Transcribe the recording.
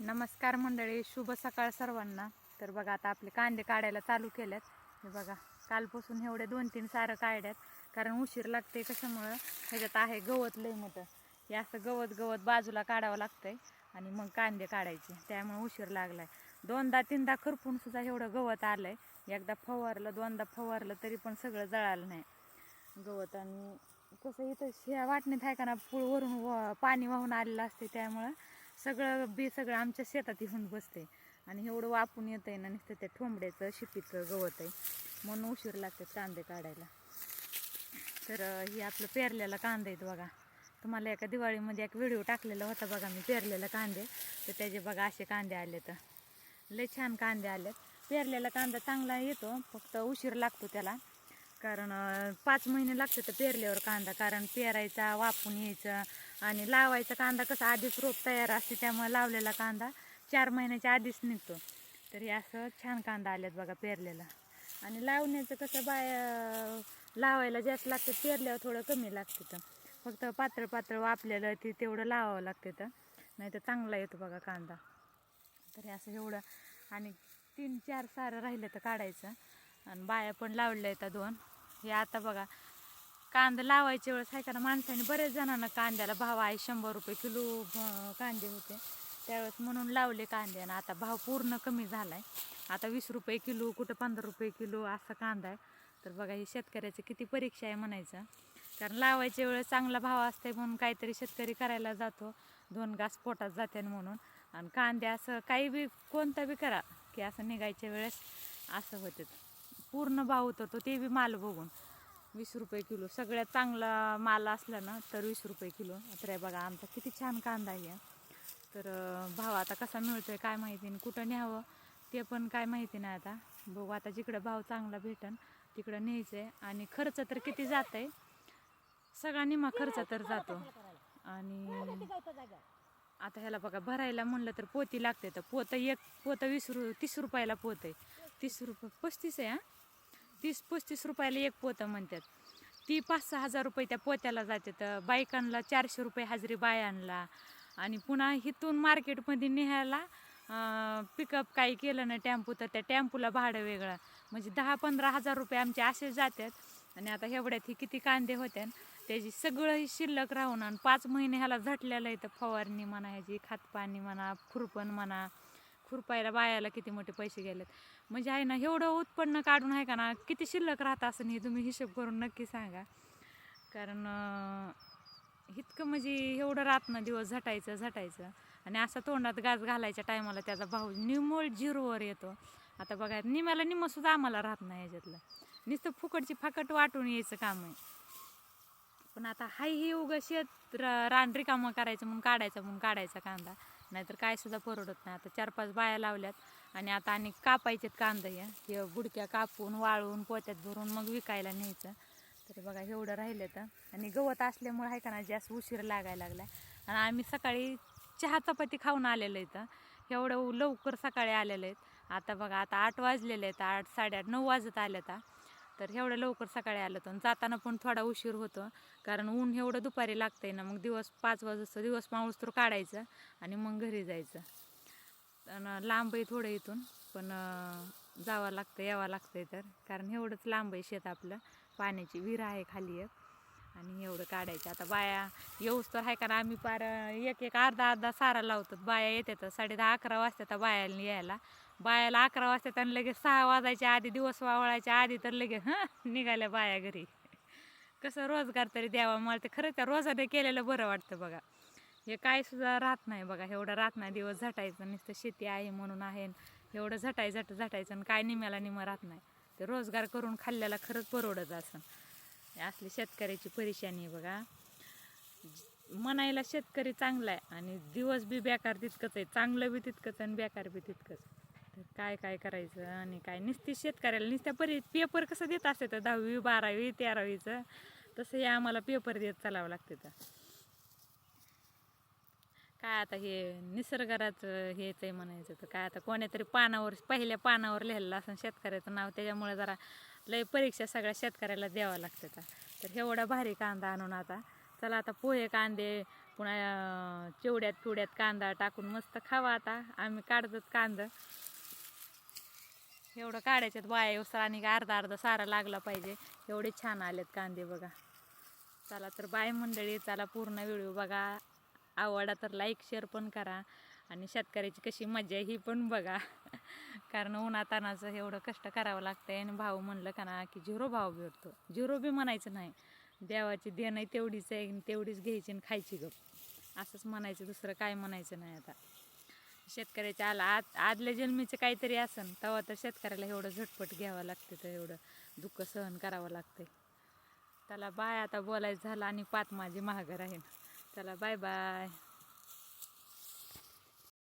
नमस्कार मंडळी शुभ सकाळ सर्वांना. तर बघा आता आपले कांदे काढायला चालू केल्यात हे बघा कालपासून एवढे दोन तीन सारं काढल्यात. कारण उशीर लागते कशामुळं? ह्याच्यात आहे गवत लय मोठं. हे असं गवत गवत बाजूला काढावं लागतंय आणि मग कांदे काढायचे. त्यामुळे उशीर लागलाय. दोनदा तीनदा खरपून सुद्धा एवढं गवत आलंय. एकदा फवारलं दोनदा फवारलं तरी पण सगळं जळालं नाही. गवत आणि कसं इथं ह्या वाटणीत आहे का ना पूळ वरून पाणी वाहून आलेलं असते त्यामुळं सगळं बी सगळं आमच्या शेतात येऊन बसते. आणि एवढं वापून येत आहे ना नुसतं त्या ठोंबड्याचं शिपीचं गवत आहे. म्हणून उशीर लागते कांदे काढायला. तर हे आपलं पेरलेला कांदा आहेत बघा. तुम्हाला एका दिवाळीमध्ये एक व्हिडिओ टाकलेला होता बघा मी पेरलेला कांदे. तर त्याचे बघा असे कांदे आले तर लय छान कांदे आलेत. पेरलेला कांदा चांगला येतो फक्त उशीर लागतो त्याला. कारण पाच महिने लागते तर पेरल्यावर कांदा. कारण पेरायचा वापून यायचा आणि लावायचा कांदा कसा आधीच रोप तयार असते त्यामुळे लावलेला कांदा चार महिन्याच्या आधीच निघतो. तर हे असं छान कांदा आल्यात बघा पेरलेला. आणि लावण्याचं कसं बाय लावायला जास्त लागतं पेरल्यावर थोडं कमी लागतं तर फक्त पातळ पातळ वापलेलं ते तेवढं लावावं लागतं तर नाही तर चांगला येतो बघा कांदा. तर असं एवढं. आणि तीन चार सारं राहिलं तर काढायचं. आणि बाया पण लावल्या आहेत दोन. हे आता बघा कांदा लावायच्या वेळेस आहे का माणसाने बरेच जणांना कांद्याला भाव आहे शंभर रुपये किलो कांदे होते. त्यावेळेस म्हणून लावले कांदे आणि आता भाव पूर्ण कमी झाला आहे आता वीस रुपये किलो कुठं पंधरा रुपये किलो असा कांदा आहे. तर बघा ही शेतकऱ्याचं किती परीक्षा आहे म्हणायचं. कारण लावायच्या वेळेस चांगला भाव असते म्हणून काहीतरी शेतकरी करायला जातो. दोन घास पोटात जाते म्हणून. आणि कांदे असं काही बी कोणता बी करा की असं निघायच्या वेळेस असं होतं. पूर्ण भाव उतरतो ते बी माल बघून. वीस रुपये किलो. सगळ्यात चांगला माल असला ना तर वीस रुपये किलो. तर बघा आमचा किती छान कांदा आहे तर भाव आता कसा मिळतो आहे काय माहिती नाही कुठं न्यावं ते पण काय माहिती नाही आता. बघू आता जिकडं भाव चांगला भेटन तिकडं न्यायचं आहे आणि खर्च तर किती जात आहे सगळा निमा खर्च तर जातो. आणि आता ह्याला बघा भरायला म्हणलं तर पोती लागते. तर पोतं एक पोतं वीस रु तीस रुपयाला पोत आहे. तीस रुपये पस्तीस आहे हां. तीस पस्तीस रुपयाला एक पोतं म्हणतात. ती पाच सहा हजार रुपये त्या पोत्याला जातात बायकांना चारशे रुपये हजेरी बायांना. आणि पुन्हा इथून मार्केटमध्ये न्यायला पिकअप काही केलं ना टॅम्पू तर त्या टेम्पूला भाडं वेगळं. म्हणजे दहा पंधरा हजार रुपये आमचे असे जातात. आणि आता एवढ्यात ही किती कांदे होत्या त्याची सगळंही शिल्लक राहून आणि पाच महिने ह्याला झटलेलं आहे. तर फवारणी म्हणा ह्याची खतपाणी म्हणा खुरपण म्हणा. खुरपायला बायाला किती मोठे पैसे गेलेत. म्हणजे आहे ना एवढं उत्पन्न काढून आहे का ना किती शिल्लक राहत असं हे तुम्ही हिशोब करून नक्की सांगा. कारण इतकं म्हणजे एवढं राहत ना दिवस झटायचं झटायचं. आणि असं तोंडात गाज घालायच्या टायमाला त्याचा भाव निमोळ झिरोवर येतो. आता बघा निम्याला निम्मं आम्हाला राहत नाही ह्याच्यातलं. नुसतं फुकटची फाकट वाटून यायचं काम आहे. पण आता हाय ही उगा शेत र- रान रिकामं करायचं म्हणून काढायचं म्हणून काढायचा कांदा. नाहीतर काय सुद्धा परवडत नाही. आता चार पाच बाया लावल्यात आणि आता आणि कापायचेत कांदा या हे बुडक्या कापून वाळून पोत्यात भरून मग विकायला न्यायचं. तर बघा एवढं राहिलं तर आणि गवत असल्यामुळे आहे का ना जास्त उशीर लागायला लागला आणि आम्ही सकाळी चहा चपाती खाऊन आलेलं इथं. एवढं लवकर सकाळी आलेलं आहेत. आता बघा आता आठ वाजलेले आहेत. आठ साडेआठ नऊ वाजत आले आता तर एवढं लवकर सकाळी आलं होतं. जाताना पण थोडा उशीर होतो. कारण ऊन एवढं दुपारी लागतंय ना मग दिवस पाच वाजता दिवस माणूस तर काढायचं आणि मग घरी जायचं. आणि लांब आहे थोडं इथून पण जावं लागतं यावं लागतंय तर. कारण एवढंच लांब आहे शेत आपलं. पाण्याची विहीर आहे खाली एक. आणि एवढं काढायचं. आता बाया येऊस तर आहे का आम्ही पार एक एक अर्धा अर्धा सारा लावतात. बाया येतात साडे दहा अकरा वाजतात बायाला यायला बायाला अकरा वाजता त्यांना लगेच सहा वाजायच्या आधी दिवस वावळायच्या आधी तर लगेच हां निघाल्या बाया घरी. कसं रोजगार तरी द्यावा मला ते खरं त्या रोजाने केलेलं बरं वाटतं बघा. हे काय सुद्धा राहत नाही बघा एवढं राहत नाही दिवस झटायचं नुसतं शेती आहे म्हणून आहे एवढं झटाय झट झटायचं आणि काय निम्याला निमं राहत नाही. ते रोजगार करून खाल्ल्याला खरंच परवडत असं. असली शेतकऱ्याची परेशानी आहे बघा. म्हणायला शेतकरी चांगला आहे आणि दिवस बी बेकार तितकंच आहे चांगलं बी तितकंच आणि बेकार बी तितकंच. तर काय काय करायचं आणि काय? नुसती शेतकऱ्याला नुसत्या परी पेपर कसं देत असते तर दहावी बारावी तेरावीचं. तसं हे आम्हाला पेपर देत चालावं लागते तर काय आता हे निसर्गाचं हेच आहे म्हणायचं तर काय आता कोणीतरी पानावर पहिल्या पानावर लिहिलेलं असं शेतकऱ्याचं नाव त्याच्यामुळे जरा लय परीक्षा सगळ्या शेतकऱ्याला द्यावं लागते तर एवढा भारी कांदा आणून आता. चला आता पोहे कांदे पुन्हा चिवड्यात पिवड्यात कांदा टाकून मस्त खावा आता. आम्ही काढतोच कांदा. एवढं काढायच्यात बाया आणि अर्धा अर्धा सारा लागला पाहिजे. एवढे छान आलेत कांदे बघा. चला तर बाय मंडळी चला पूर्ण व्हिडिओ बघा. आवडा तर लाईक शेअर पण करा. आणि शेतकऱ्याची कशी मजा आहे ही पण बघा. कारण उन्हातानाचं एवढं कष्ट करावं लागतंय आणि भाऊ म्हणलं का ना की झिरो भाव भेटतो. झिरो बी म्हणायचं नाही. देवाची देणं तेवढीच आहे आणि तेवढीच घ्यायची आणि खायची गप. असंच म्हणायचं दुसरं काय म्हणायचं नाही आता. शेतकऱ्याच्या आला आद आदल्या जन्मीचं काहीतरी असन तेव्हा तर शेतकऱ्याला एवढं झटपट घ्यावं लागते तर एवढं दुःख सहन करावं लागतंय. त्याला बाय आता बोलायचं झालं आणि पात माझी महागर आहे त्याला बाय बाय